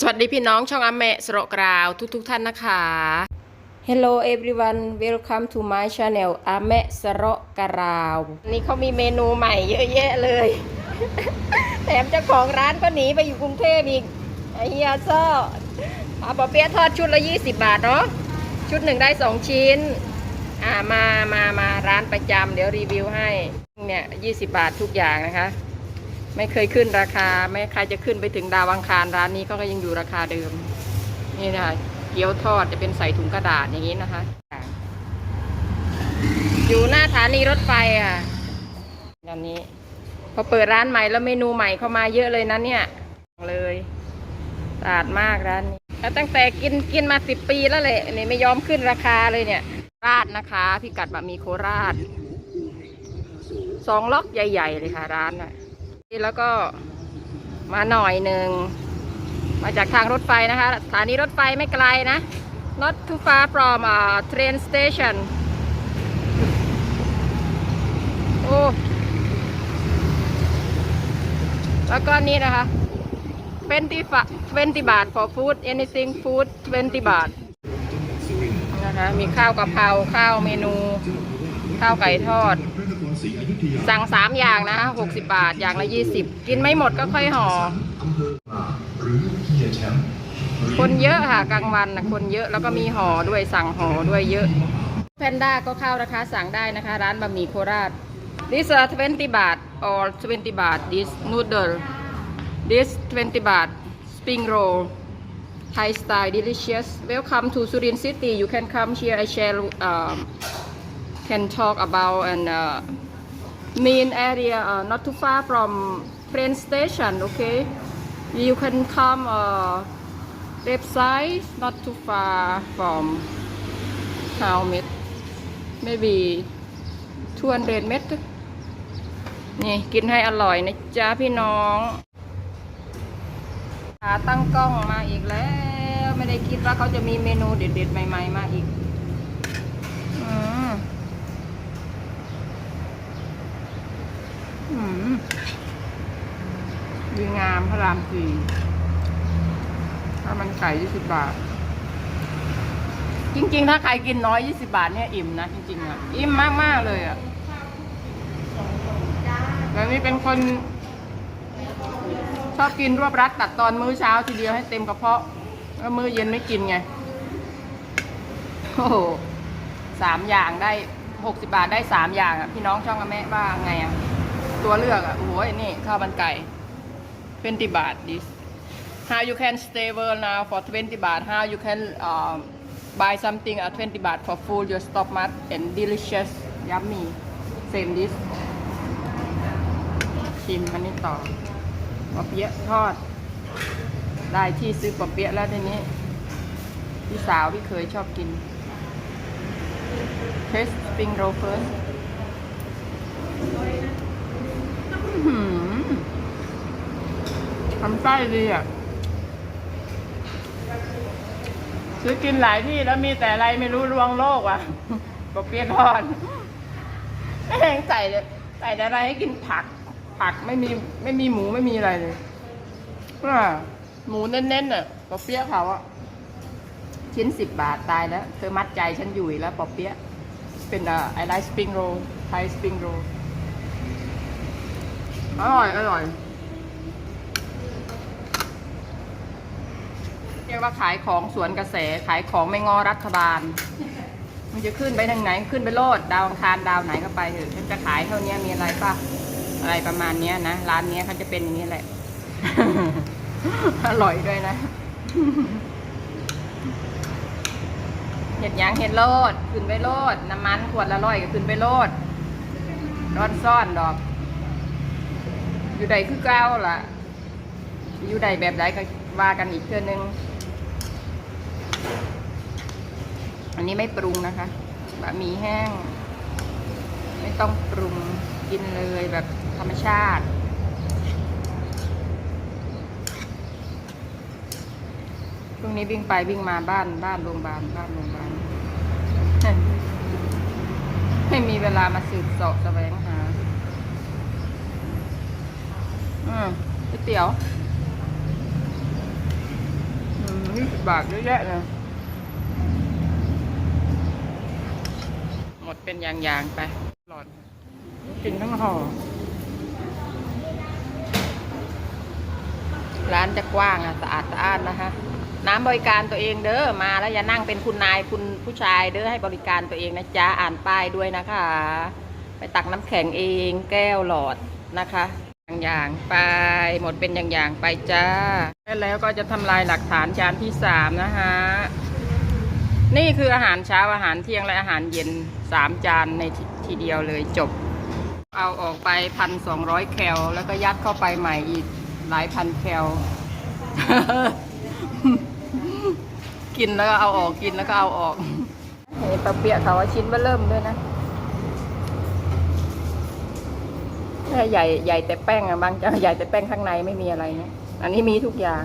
สวัสดีพี่น้องช่องอาเมะสโรกราว ทุกทุกๆท่านนะคะ Hello everyone welcome to my channel อาเมะสโรกราวนี่เขามีเมนูใหม่เยอะแยะเลย แถมเจ้าของร้านก็หนีไปอยู่กรุงเทพอีกไอเฮียซ่ออาปอเปี๊ยะทอดชุดละ 20 บาทเนาะชุดหนึ่งได้ 2 ชิ้น อ่ามามามาร้านประจำเดี๋ยวรีวิวให้เนี่ย20 บาททุกอย่างนะคะ ไม่เคยขึ้นราคา ไม่ใครจะขึ้นไปถึงดาวังคารร้านนี้ก็ยังอยู่ราคาเดิม นี่นะคะเกี๊ยวทอดจะเป็นใส่ถุงกระดาษอย่างนี้นะคะ อยู่หน้าสถานีรถไฟอะตอนนี้พอเปิดร้านใหม่แล้วเมนูใหม่เข้ามาเยอะเลยนะเนี่ยเลยสะอาดมากร้านนี้แล้วตั้งแต่กินกินมาสิบปีแล้วเลยนี่ไม่ยอมขึ้นราคาเลยเนี่ย ราดนะคะพิกัดบะหมี่โคราชสองล็อกใหญ่ ๆ เลยค่ะร้านน่ะ แล้วก็มาหน่อยหนึ่ง มาจากทางรถไฟนะคะ สถานีรถไฟไม่ไกลนะ not too far from uh, train station โอ้แล้วก็นี่นะคะ20 20 บาท for food anything food 20 บาท นะคะ มีข้าวกะเพราข้าวเมนู ข้าวไก่ทอด สั่งสามอย่างนะหกสิบาท อย่างละยี่สิบกินไม่หมดก็ค่อยห่อหรือเฮียแชมป์คนเยอะค่ะกลางวันนะคนเยอะแล้วก็มีห่อด้วยสั่งห่อด้วยเยอะ แพนด้าก็เข้านะคะ สั่งได้นะคะ ร้านบะหมี่โคราช this uh, 20บาท or 20บาท this noodle this 20บาท spring roll Thai style delicious welcome to Surin City you can come here I share um, can talk about and uh, main area uh, not too far from train station okay you can come uh, left side not too far from how met maybe 200เมตรนี่กินให้อร่อยนะจ๊ะพี่น้องขาตั้งกล้องมาอีกแล้ว ไม่ได้คิดว่าเขาจะมีเมนูเด็ดๆใหม่ ๆ มาอีก อืมอืม ดีงามพระรามสี่ถ้ามันไก่ยี่สิบบาท จริง ๆ ถ้าใครกินน้อยยี่สิบาทเนี่ยอิ่มนะจริงๆอะ อิ่มมาก ๆ เลยอะแล้วนี่เป็นคน ชอบกินรวบรัดตัดตอนมื้อเช้าทีเดียวให้เต็มกระเพาะ แล้วมื้อเย็นไม่กินไง โอ้โหสามอย่างได้หกสิบาทได้สามอย่างอะ พี่น้องช่องกับแม่ว่าไงอะ ตัวเลือกอะ โอ้ยนี่ ข้าวมันไก่ 20 บาท this how you can stay well now for 20 baht how you can um, buy something at 20 baht for food your stomach and delicious yummy same this ชิมอันนี้ต่อปอเปี๊ยะทอด ได้ที่ซื้อปอเปี๊ยะแล้วทีนี้พี่สาวที่เคยชอบกิน taste spring roll first อื้อหือทำไส้ดีอะซื้อกินหลายที่แล้วมีแต่อะไรไม่รู้ลวงโลกว่ะปอเปี๊ยะทอดแม่งใส่เลยใส่แต่อะไรให้กินผัก ผักไม่มีไม่มีหมูไม่มีอะไรเลยว่าหมูเน้นๆน่ะปอเปี๊ยะเขาอะชิ้นสิบบาทตายแล้ว เธอมัดใจฉันอยู่อีกแล้วปอเปี๊ยะเป็นอ่าไอไลท์สปริงโรลไทยสปริงโรลอร่อย อร่อย รียกว่าขายของสวนกระแสขายของไม่งอรัฐบาล มันจะขึ้นไปทางไหน ขึ้นไปโลดดาวอังคารดาวไหนก็ไปเถอะฉันจะขายเท่านี้มีอะไรป่ะอะไรประมาณเนี้ยนะร้านเนี้ยเขาจะเป็นอย่างนี้แหละ อร่อยด้วยนะเห็ดยังเห็ดโลดขึ้นไปโลดน้ำมันขวดละร้อยก็ขึ้นไปโลดร้อนซ่อนดอก อยู่ใดคือเก้าล่ะ อยู่ใดแบบใดก็ว่ากันอีกเทื่อนึง อันนี้ไม่ปรุงนะคะบะหมี่แห้ง ไม่ต้องปรุงกินเลยแบบธรรมชาติพรุ่งนี้วิ่งไปวิ่งมาบ้านบ้านโรงพยาบาลบ้านโรงพยาบาลไม่มีเวลามาสืบเสอบแสวงหา อืมก๋วยเตี๋ยวนี่สิบบาทเยอะแยะเลยหมด เป็นอย่างๆไปหลอดกินทั้งห่อ ร้านจะกว้างอะ สะอาดสะอานนะคะน้ำบริการตัวเองเด้อ มาแล้วอย่านั่งเป็นคุณนายคุณผู้ชายเด้อให้บริการตัวเองนะจ๊ะ อ่านป้ายด้วยนะคะ ไปตักน้ำแข็งเองแก้วหลอดนะคะอย่างๆไปหมดเป็นอย่างๆไปจ้า แล้วก็จะทำลายหลักฐานจานที่สามนะคะ นี่คืออาหารเช้าอาหารเที่ยงและอาหารเย็นสามจานในทีทีเดียวเลยจบ เอาออกไปพันสองร้อยแคลแล้วก็ยัดเข้าไปใหม่อีกหลายพันแคลกินแล้วก็เอาออกกินแล้วก็เอาออกเห็นปลาเปียกเขาวชิ้นเบอร์เริ่มด้วยนะแค่ใหญ่ใหญ่แต่แป้งอะบางจะใหญ่แต่แป้งข้างในไม่มีอะไรนะอันนี้มีทุกอย่าง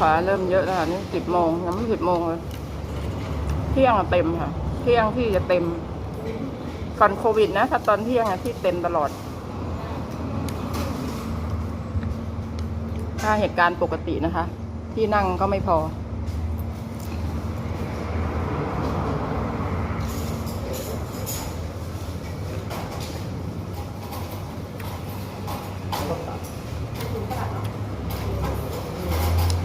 ค้าเริ่มเยอะแล้วค่ะนี่สิบโมงยังไม่สิบโมงเลยเที่ยงอะเต็มค่ะ เที่ยงที่จะเต็มก่อนโควิดนะถ้าตอนเที่ยงอะที่เต็มตลอด ถ้าเหตุการณ์ปกตินะคะ ที่นั่งก็ไม่พอ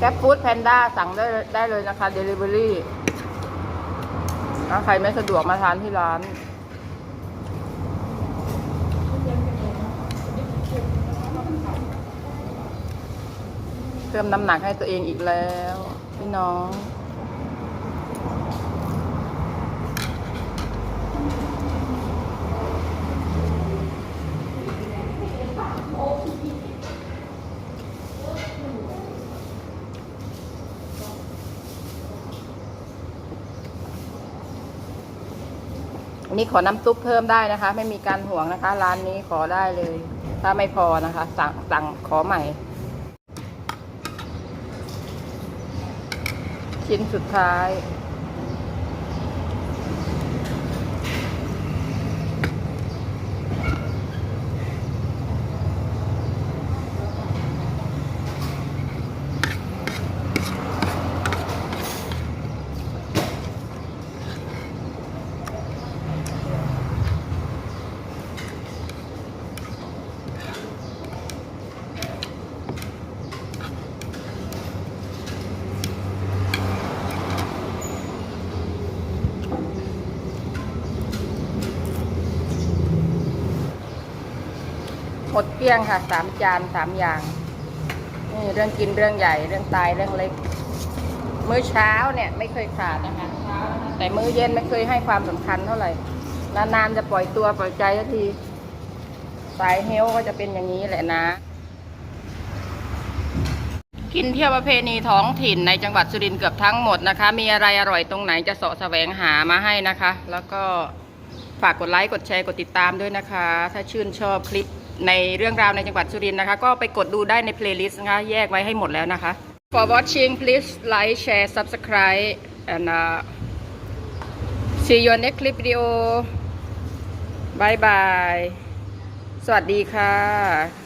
แกร็บฟู้ดแพนด้าสั่งได้ได้เลยนะคะเดลิเวอรี่ถ้าใครไม่สะดวกมาทานที่ร้าน เพิ่มน้ำหนักให้ตัวเองอีกแล้ว พี่น้อง นนี้ขอน้ำซุปเพิ่มได้นะคะ ไม่มีการห่วงนะคะ ร้านนี้ขอได้เลย ถ้าไม่พอนะคะ สั่งสั่งขอใหม่ ชิ้นสุดท้าย หมดเกลี้ยงค่ะสามจานสามอย่างนี่เรื่องกินเรื่องใหญ่เรื่องตายเรื่องเล็ก มื้อเช้าเนี่ยไม่เคยขาดนะคะ แต่มื้อเย็นไม่เคยให้ความสำคัญเท่าไหร่นานๆจะปล่อยตัวปล่อยใจสักทีสายเฮลก็จะเป็นอย่างนี้แหละนะ กินเที่ยวประเพณีท้องถิ่นในจังหวัดสุรินทร์เกือบทั้งหมดนะคะ มีอะไรอร่อยตรงไหนจะเสาะแสวงหามาให้นะคะ แล้วก็ฝากกดไลค์กดแชร์กดติดตามด้วยนะคะ ถ้าชื่นชอบคลิป ในเรื่องราวในจังหวัดสุรินทร์นะคะ ก็ไปกดดูได้ในเพลย์ลิสต์นะคะ แยกไว้ให้หมดแล้วนะคะ for watching please like share subscribe and uh, see you next clip video bye bye สวัสดีค่ะ